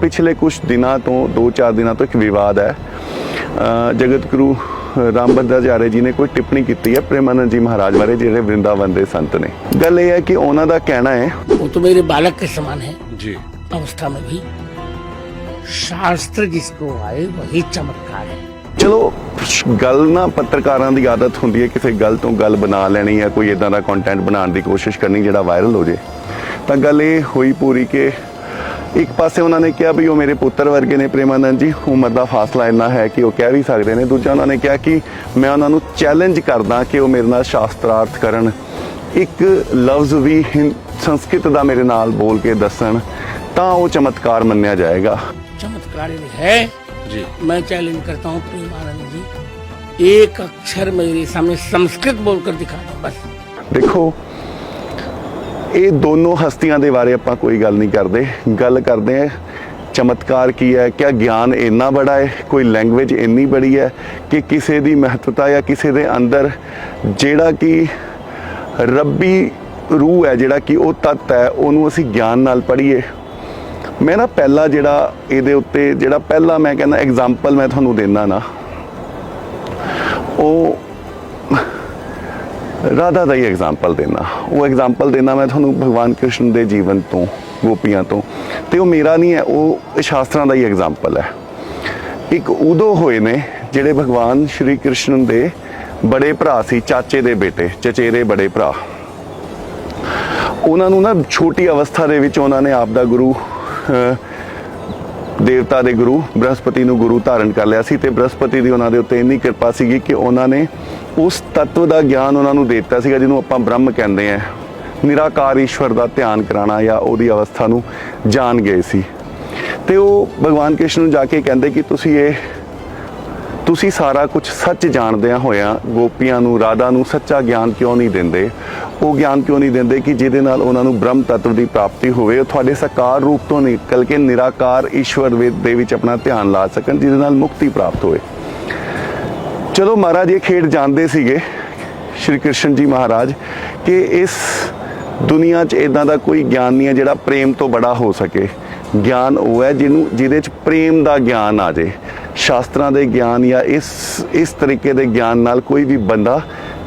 ਪਿਛਲੇ ਕੁਝ ਦਿਨਾਂ ਤੋਂ 2-4 ਦਿਨਾਂ ਤੋਂ ਇੱਕ ਵਿਵਾਦ ਹੈ। ਜਗਤ ਗੁਰੂ ਰਾਮਬੰਦਾਚਾਰੇ ਜੀ ਨੇ ਕੋਈ ਟਿੱਪਣੀ ਕੀਤੀ ਹੈ ਪ੍ਰੇਮਾਨੰਦ ਜੀ ਮਹਾਰਾਜ ਬਾਰੇ ਜਿਹੜੇ ਵ੍ਰਿੰਦਾਵਨ ਦੇ ਸੰਤ ਨੇ। ਗੱਲ ਇਹ ਹੈ ਕਿ ਉਹਨਾਂ ਦਾ ਕਹਿਣਾ ਹੈ ਉਹ ਤਾਂ ਮੇਰੇ ਬਾਲਕ ਕੇ ਸਮਾਨ ਹੈ। ਜੀ। ਅਵਸਥਾ ਮੇਂ ਵੀ ਸ਼ਾਸਤਰ ਜਿਸ ਕੋ ਆਏ ਵਹੀ ਚਮਤਕਾਰ ਹੈ। ਚਲੋ ਗੱਲ ਨਾ ਪੱਤਰਕਾਰਾਂ ਦੀ ਆਦਤ ਹੁੰਦੀ ਹੈ ਕਿਸੇ ਗੱਲ ਤੋਂ ਗੱਲ ਬਣਾ ਲੈਣੀ ਹੈ ਕੋਈ ਇਦਾਂ ਦਾ ਕੰਟੈਂਟ ਬਣਾਉਣ ਦੀ ਕੋਸ਼ਿਸ਼ ਕਰਨੀ ਜਿਹੜਾ ਵਾਇਰਲ ਹੋ ਜੇ। ਤਾਂ ਗੱਲ ਇਹ ਹੋਈ ਪੂਰੀ ਕਿ ਇੱਕ ਪਾਸੇ ਉਹਨਾਂ ਨੇ ਕਿਹਾ ਵੀ ਉਹ ਮੇਰੇ ਪੁੱਤਰ ਵਰਗੇ ਨੇ ਪ੍ਰੇਮਾਨੰਦ ਜੀ ਉਮਰ ਦਾ ਫਾਸਲਾ ਇੰਨਾ ਹੈ ਕਿ ਉਹ ਕਹਿ ਵੀ ਸਕਦੇ ਨੇ ਦੂਜਾ ਉਹਨਾਂ ਨੇ ਕਿਹਾ ਕਿ ਮੈਂ ਉਹਨਾਂ ਨੂੰ ਚੈਲੰਜ ਕਰਦਾ ਕਿ ਉਹ ਮੇਰੇ ਨਾਲ ਸ਼ਾਸਤਰਾਰਥ ਕਰਨ ਇੱਕ ਲਫ਼ਜ਼ ਵੀ ਹਿੰ- ਸੰਸਕ੍ਰਿਤ ਦਾ ਮੇਰੇ ਨਾਲ ਬੋਲ ਕੇ ਦੱਸਣ ਤਾਂ ਉਹ ਚਮਤਕਾਰ ਮੰਨਿਆ ਜਾਏਗਾ चमत्कार यदि है जी मैं चैलेंज करता हूँ प्रेमानंद जी एक अक्षर मेरे सामने संस्कृत बोलकर दिखा दो बस ਦੇਖੋ ਇਹ ਦੋਨੋਂ ਹਸਤੀਆਂ ਦੇ ਬਾਰੇ ਆਪਾਂ ਕੋਈ ਗੱਲ ਨਹੀਂ ਕਰਦੇ। ਗੱਲ ਕਰਦੇ ਹਾਂ, ਚਮਤਕਾਰ ਕੀ ਹੈ? ਕਿਆ ਗਿਆਨ ਇੰਨਾ ਬੜਾ ਹੈ? ਕੋਈ ਲੈਂਗੁਏਜ ਇੰਨੀ ਬੜੀ ਹੈ ਕਿ ਕਿਸੇ ਦੀ ਮਹੱਤਤਾ ਜਾਂ ਕਿਸੇ ਦੇ ਅੰਦਰ ਜਿਹੜਾ ਕਿ ਰੱਬੀ ਰੂਹ ਹੈ, ਜਿਹੜਾ ਕਿ ਉਹ ਤੱਤ ਹੈ, ਉਹਨੂੰ ਅਸੀਂ ਗਿਆਨ ਨਾਲ ਪੜ੍ਹੀਏ। ਮੈਂ ਨਾ ਪਹਿਲਾ ਜਿਹੜਾ ਇਹਦੇ ਉੱਤੇ, ਜਿਹੜਾ ਪਹਿਲਾ ਮੈਂ ਕਹਿੰਦਾ ਐਗਜ਼ਾਮਪਲ ਮੈਂ ਤੁਹਾਨੂੰ ਦਿੰਦਾ ਨਾ, ਉਹ ਰਾਧਾ ਦਾ ਹੀ ਐਗਜ਼ਾਮਪਲ ਦੇਣਾ। ਉਹ ਐਗਜ਼ਾਮਪਲ ਦੇਣਾ ਮੈਂ ਤੁਹਾਨੂੰ ਭਗਵਾਨ ਕ੍ਰਿਸ਼ਨ ਦੇ ਜੀਵਨ ਤੋਂ ਗੋਪੀਆਂ ਤੋਂ। ਤੇ ਉਹ ਮੇਰਾ ਨਹੀਂ ਹੈ ਉਹ ਸ਼ਾਸਤਰਾਂ ਦਾ ਹੀ ਐਗਜ਼ਾਮਪਲ ਹੈ। ਇੱਕ ਉਦੋਂ ਹੋਏ ਨੇ ਜਿਹੜੇ ਭਗਵਾਨ ਸ਼੍ਰੀ ਕ੍ਰਿਸ਼ਨ ਦੇ ਬੜੇ ਭਰਾ ਸੀ ਚਾਚੇ ਦੇ ਬੇਟੇ ਚਚੇਰੇ ਬੜੇ ਭਰਾ। ਉਹਨਾਂ ਨੂੰ ਨਾ ਛੋਟੀ ਅਵਸਥਾ ਦੇ ਵਿੱਚ ਉਹਨਾਂ ਨੇ ਆਪ ਦਾ ਗੁਰੂ ਅਹ, ਦੇਵਤਾ ਦੇ ਗੁਰੂ, ਬ੍ਰਹਸਪਤੀ ਨੂੰ ਗੁਰੂ ਧਾਰਨ ਕਰ ਲਿਆ ਸੀ ਤੇ ਬ੍ਰਹਸਪਤੀ ਦੀ ਉਹਨਾਂ ਦੇ ਉੱਤੇ ਇੰਨੀ ਕਿਰਪਾ ਸੀਗੀ ਕਿ ਉਹਨਾਂ ਨੇ ਉਸ ਤੱਤਵ ਦਾ ਗਿਆਨ ਉਹਨਾਂ ਨੂੰ ਦੇ ਦਿੱਤਾ ਸੀਗਾ, ਜਿਹਨੂੰ ਆਪਾਂ ਬ੍ਰਹਮ ਕਹਿੰਦੇ ਆ। ਨਿਰਾਕਾਰ ਈਸ਼ਵਰ ਦਾ ਧਿਆਨ ਕਰਾਣਾ ਜਾਂ ਉਹਦੀ ਅਵਸਥਾ ਨੂੰ ਜਾਣ ਗਏ ਸੀ। ਤੇ ਉਹ ਭਗਵਾਨ ਕ੍ਰਿਸ਼ਨ ਨੂੰ ਜਾ ਕੇ ਕਹਿੰਦੇ ਕਿ ਤੁਸੀਂ ਇਹ ਤੁਸੀਂ ਸਾਰਾ ਕੁਝ ਸੱਚ ਜਾਣਦਿਆਂ ਹੋਇਆਂ ਗੋਪੀਆਂ ਨੂੰ, ਰਾਧਾ ਨੂੰ ਸੱਚਾ ਗਿਆਨ ਕਿਉਂ ਨਹੀਂ ਦਿੰਦੇ? ਉਹ ਗਿਆਨ ਕਿਉਂ ਨਹੀਂ ਦਿੰਦੇ ਕਿ ਜਿਹਦੇ ਨਾਲ ਉਹਨਾਂ ਨੂੰ ਬ੍ਰਹਮ ਤੱਤਵ ਦੀ ਪ੍ਰਾਪਤੀ ਹੋਵੇ? ਉਹ ਤੁਹਾਡੇ ਸਾਕਾਰ ਰੂਪ ਤੋਂ ਨਿਕਲ ਕੇ ਨਿਰਾਕਾਰ ਈਸ਼ਵਰ ਵੇਦ ਦੇ ਵਿੱਚ ਆਪਣਾ ਧਿਆਨ ਲਾ ਸਕਣ, ਜਿਹਦੇ ਨਾਲ ਮੁਕਤੀ ਪ੍ਰਾਪਤ ਹੋਵੇ ਚਲੋ ਮਹਾਰਾਜ, ਇਹ ਖੇਡ ਜਾਣਦੇ ਸੀਗੇ ਸ਼੍ਰੀ ਕ੍ਰਿਸ਼ਨ ਜੀ ਮਹਾਰਾਜ ਕਿ ਇਸ ਦੁਨੀਆ 'ਚ ਇਦਾਂ ਦਾ ਕੋਈ ਗਿਆਨ ਨਹੀਂ ਹੈ ਜਿਹੜਾ ਪ੍ਰੇਮ ਤੋਂ ਬੜਾ ਹੋ ਸਕੇ। ਗਿਆਨ ਉਹ ਹੈ ਜਿਹਨੂੰ ਜਿਹਦੇ 'ਚ ਪ੍ਰੇਮ ਦਾ ਗਿਆਨ ਆ ਜੇ ਸ਼ਾਸਤਰਾਂ ਦੇ ਗਿਆਨ ਜਾਂ ਇਸ ਇਸ ਤਰੀਕੇ ਦੇ ਗਿਆਨ ਨਾਲ ਕੋਈ ਵੀ ਬੰਦਾ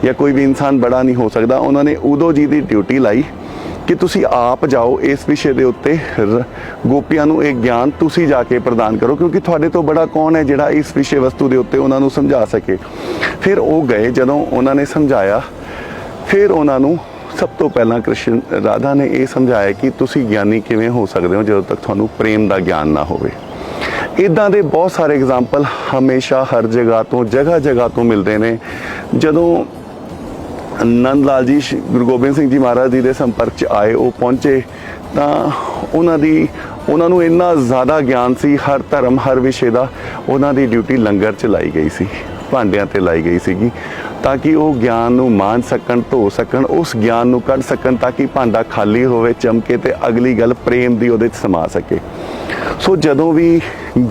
ਜਾਂ ਕੋਈ ਵੀ ਇਨਸਾਨ ਬੜਾ ਨਹੀਂ ਹੋ ਸਕਦਾ। ਉਹਨਾਂ ਨੇ ਉਦੋਂ ਜੀ ਦੀ ਡਿਊਟੀ ਲਾਈ ਕਿ ਤੁਸੀਂ ਆਪ ਜਾਓ, ਇਸ ਵਿਸ਼ੇ ਦੇ ਉੱਤੇ ਰ- ਗੋਪੀਆਂ ਨੂੰ ਇਹ ਗਿਆਨ ਤੁਸੀਂ ਜਾ ਕੇ ਪ੍ਰਦਾਨ ਕਰੋ, ਕਿਉਂਕਿ ਤੁਹਾਡੇ ਤੋਂ ਬੜਾ ਕੌਣ ਹੈ ਜਿਹੜਾ ਇਸ ਵਿਸ਼ੇ ਵਸਤੂ ਦੇ ਉੱਤੇ ਉਹਨਾਂ ਨੂੰ ਸਮਝਾ ਸਕੇ। ਫਿਰ ਉਹ ਗਏ, ਜਦੋਂ ਉਹਨਾਂ ਨੇ ਸਮਝਾਇਆ, ਫਿਰ ਉਹਨਾਂ ਨੂੰ ਸਭ ਤੋਂ ਪਹਿਲਾਂ ਕ੍ਰਿਸ਼ਨ ਰਾਧਾ ਨੇ ਇਹ ਸਮਝਾਇਆ ਕਿ ਤੁਸੀਂ ਗਿਆਨੀ ਕਿਵੇਂ ਹੋ ਸਕਦੇ ਹੋ ਜਦੋਂ ਤੱਕ ਤੁਹਾਨੂੰ ਪ੍ਰੇਮ ਦਾ ਗਿਆਨ ਨਾ ਹੋਵੇ। ਇਦਾਂ ਦੇ ਬਹੁਤ ਸਾਰੇ ਐਗਜ਼ਾਮਪਲ ਹਮੇਸ਼ਾ ਹਰ ਜਗ੍ਹਾ ਤੋਂ, ਜਗ੍ਹਾ ਜਗ੍ਹਾ ਤੋਂ ਮਿਲਦੇ ਨੇ। ਜਦੋਂ ਨੰਦ ਲਾਲ ਜੀ ਗੁਰੂ ਗੋਬਿੰਦ ਸਿੰਘ ਜੀ ਮਹਾਰਾਜ ਜੀ ਦੇ ਸੰਪਰਕ 'ਚ ਆਏ, ਉਹ ਪਹੁੰਚੇ, ਤਾਂ ਉਹਨਾਂ ਦੀ, ਉਹਨਾਂ ਨੂੰ ਇੰਨਾ ਜ਼ਿਆਦਾ ਗਿਆਨ ਸੀ, ਹਰ ਧਰਮ, ਹਰ ਵਿਸ਼ੇ ਦਾ, ਉਹਨਾਂ ਦੀ ਡਿਊਟੀ ਲੰਗਰ 'ਚ ਲਾਈ ਗਈ ਸੀ, ਭਾਂਡਿਆਂ ਤੇ ਲਾਈ ਗਈ ਸੀਗੀ, ਤਾਂ ਕਿ ਉਹ ਗਿਆਨ ਨੂੰ ਮਾਣ ਸਕਣ, ਧੋ ਸਕਣ, ਉਸ ਗਿਆਨ ਨੂੰ ਕੱਢ ਸਕਣ, ਤਾਂ ਕਿ ਭਾਂਡਾ ਖਾਲੀ ਹੋਵੇ, ਚਮਕੇ ਤੇ ਅਗਲੀ ਗੱਲ ਪ੍ਰੇਮ ਦੀ ਉਹਦੇ 'ਚ ਸਮਾ ਸਕੇ। ਸੋ ਜਦੋਂ ਵੀ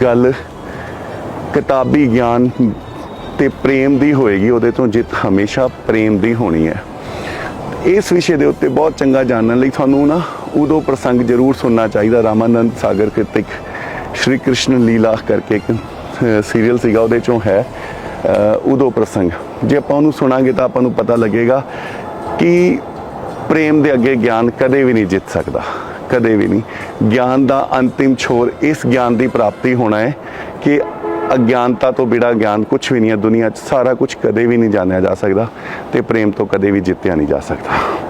ਗੱਲ ਕਿਤਾਬੀ ਗਿਆਨ ਤੇ ਪ੍ਰੇਮ ਦੀ ਹੋਏਗੀ, ਉਹਦੇ ਤੋਂ ਜਿੱਤ ਹਮੇਸ਼ਾ ਪ੍ਰੇਮ ਦੀ ਹੋਣੀ ਹੈ। ਇਸ ਵਿਸ਼ੇ ਦੇ ਉੱਤੇ ਬਹੁਤ ਚੰਗਾ ਜਾਣਨ ਲਈ ਤੁਹਾਨੂੰ ਨਾ ਉਦੋਂ ਪ੍ਰਸੰਗ ਜ਼ਰੂਰ ਸੁਣਨਾ ਚਾਹੀਦਾ। ਰਾਮਾਨੰਦ ਸਾਗਰ ਕਿਰਤਿਕ ਸ਼੍ਰੀ ਕ੍ਰਿਸ਼ਨ ਲੀਲਾ ਕਰਕੇ ਇੱਕ ਸੀਰੀਅਲ ਸੀਗਾ, ਉਹਦੇ ਚੋਂ ਹੈ ਉਦੋਂ ਪ੍ਰਸੰਗ। ਜੇ ਆਪਾਂ ਉਹਨੂੰ ਸੁਣਾਂਗੇ ਤਾਂ ਆਪਾਂ ਨੂੰ ਪਤਾ ਲੱਗੇਗਾ ਕਿ ਪ੍ਰੇਮ ਦੇ ਅੱਗੇ ਗਿਆਨ ਕਦੇ ਵੀ ਨਹੀਂ ਜਿੱਤ ਸਕਦਾ। ਕਦੇ ਵੀ ਨਹੀਂ। ਗਿਆਨ ਦਾ ਅੰਤਿਮ ਛੋਰ ਇਸ ਗਿਆਨ ਦੀ ਪ੍ਰਾਪਤੀ ਹੋਣਾ ਹੈ ਕਿ ਅਗਿਆਨਤਾ ਤੋਂ ਬਿੜਾ ਗਿਆਨ ਕੁਝ ਵੀ ਨਹੀਂ ਹੈ। ਦੁਨੀਆ 'ਚ ਸਾਰਾ ਕੁਝ ਕਦੇ ਵੀ ਨਹੀਂ ਜਾਣਿਆ ਜਾ ਸਕਦਾ ਤੇ ਪ੍ਰੇਮ ਤੋਂ ਕਦੇ ਵੀ ਜਿੱਤਿਆ ਨਹੀਂ ਜਾ ਸਕਦਾ।